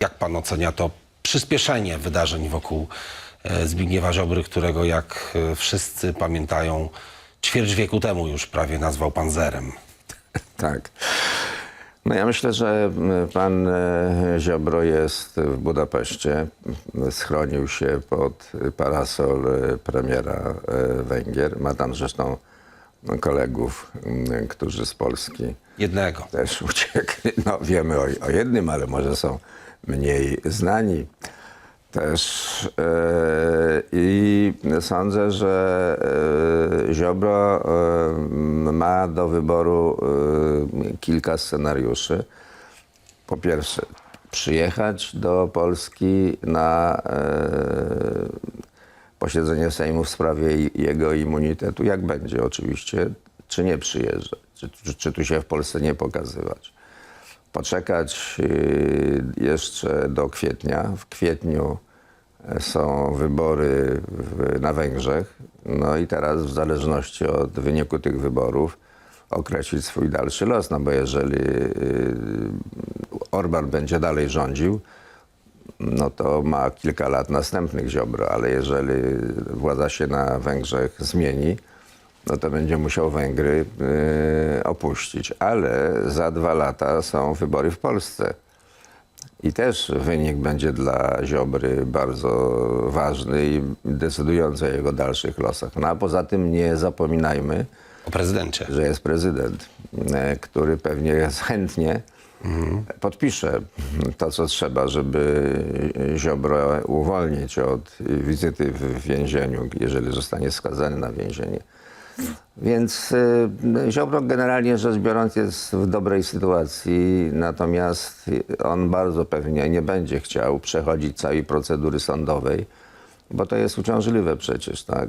Jak pan ocenia to przyspieszenie wydarzeń wokół e, Zbigniewa Ziobry, którego jak e, wszyscy pamiętają, ćwierć wieku temu już prawie nazwał pan zerem. Tak. No ja myślę, że pan e, Ziobro jest w Budapeszcie. Schronił się pod parasol premiera Węgier. Ma tam zresztą kolegów, którzy z Polski Jednego. też uciekli. No wiemy o, o jednym, ale może są mniej znani też. E, I sądzę, że e, Ziobro e, ma do wyboru kilka scenariuszy. Po pierwsze, przyjechać do Polski na posiedzenie Sejmu w sprawie jego immunitetu, jak będzie oczywiście, czy nie przyjeżdżać, czy, czy tu się w Polsce nie pokazywać. Poczekać y, jeszcze do kwietnia. W kwietniu e, są wybory na Węgrzech. No i teraz w zależności od wyniku tych wyborów określić swój dalszy los. No bo jeżeli y, Orban będzie dalej rządził, no to ma kilka lat następnych Ziobro, ale jeżeli władza się na Węgrzech zmieni, no to będzie musiał Węgry y, opuścić. Ale za dwa lata są wybory w Polsce. I też wynik będzie dla Ziobry bardzo ważny i decydujący o jego dalszych losach. No a poza tym nie zapominajmy, O prezydencie. że jest prezydent, e, który pewnie chętnie podpisze to, co trzeba, żeby Ziobro uwolnić od wizyty w więzieniu, jeżeli zostanie skazany na więzienie. Więc e, Ziobro generalnie rzecz biorąc jest w dobrej sytuacji, natomiast on bardzo pewnie nie będzie chciał przechodzić całej procedury sądowej, bo to jest uciążliwe przecież, tak?